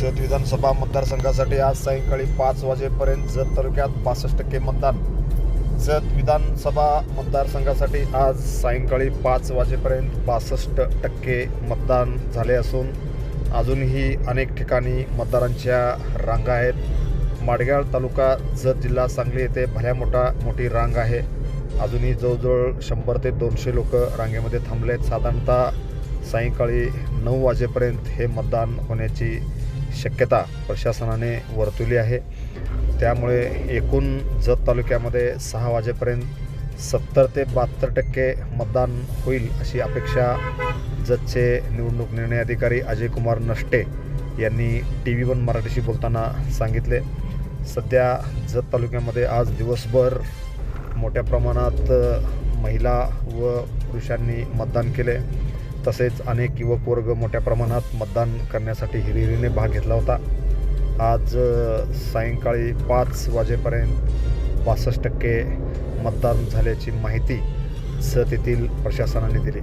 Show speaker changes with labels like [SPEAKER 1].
[SPEAKER 1] जत विधानसभा मतदारसंघासाठी आज सायंकाळी पाच वाजेपर्यंत जत तालुक्यात पासष्ट टक्के मतदान. जत विधानसभा मतदारसंघासाठी आज सायंकाळी पाच वाजेपर्यंत पासष्ट टक्के मतदान झाले असून अजूनही अनेक ठिकाणी मतदारांच्या रांगा आहेत. माडगाळ तालुका जत जिल्हा सांगली येथे भल्या मोठा मोठी रांग आहे. अजूनही जवळजवळ शंभर ते दोनशे लोक रांगेमध्ये थांबले आहेत साधारणतः सायंकाळी नऊ वाजेपर्यंत हे मतदान होण्याची शक्यता प्रशासनाने वर्तवली आहे. त्यामुळे एकूण जत तालुक्यामध्ये सहा वाजेपर्यंत सत्तर ते बहात्तर टक्के मतदान होईल अशी अपेक्षा जतचे निवडणूक निर्णय अधिकारी अजय कुमार नष्टे यांनी टी व्ही वन मराठीशी बोलताना सांगितले. सध्या जत तालुक्यामध्ये आज दिवसभर मोठ्या प्रमाणात महिला व पुरुषांनी मतदान केले. तसेच अनेक युवक वर्ग मोठ्या प्रमाणात मतदान करण्यासाठी हिरिरीने भाग घेतला होता. आज सायंकाळी पाच वाजेपर्यंत बासष्ट टक्के मतदान झाल्याची माहिती स तेथील प्रशासनाने दिली.